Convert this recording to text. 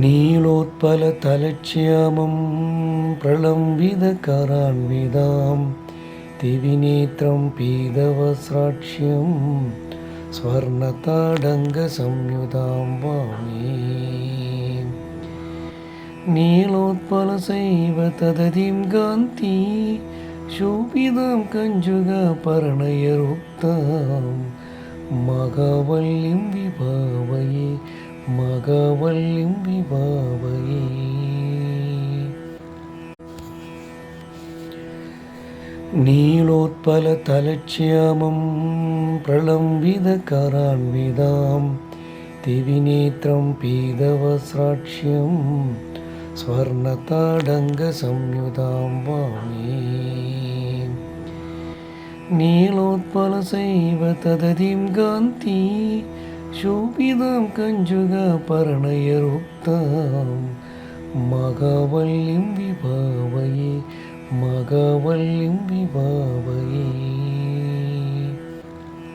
நீலோத்பல தலட்சியாமம் பிரளம்பித கரான்விதாம் திவிநேத்திரம் பீதவஸ்ராட்சியம் ஸ்வர்ணதாடங்க சம்யுதாம் வாமே. நீலோத்பல சைவ தததிம் காந்தி சூபிதாம் கஞ்சுக பரணயருக்தாம் மகாவல்யம் வி காவல் எம்பி பாவையே. நீலோத்பல தலட்சியாமம் பிரளம்பித கரான்விதாம் திவிநேத்திரம் பீதவஸ்ராட்சியம் ஸ்வர்ணதாடங்க சம்யுதாம் வாமே. நீலோத்பல செய்வ தததிம் காந்தி ശോഭിതം കഞ്ചുക പരണയറുത്താം മകവല്യം വിഭാവയെ മകവല്യം വിഭാവയേ.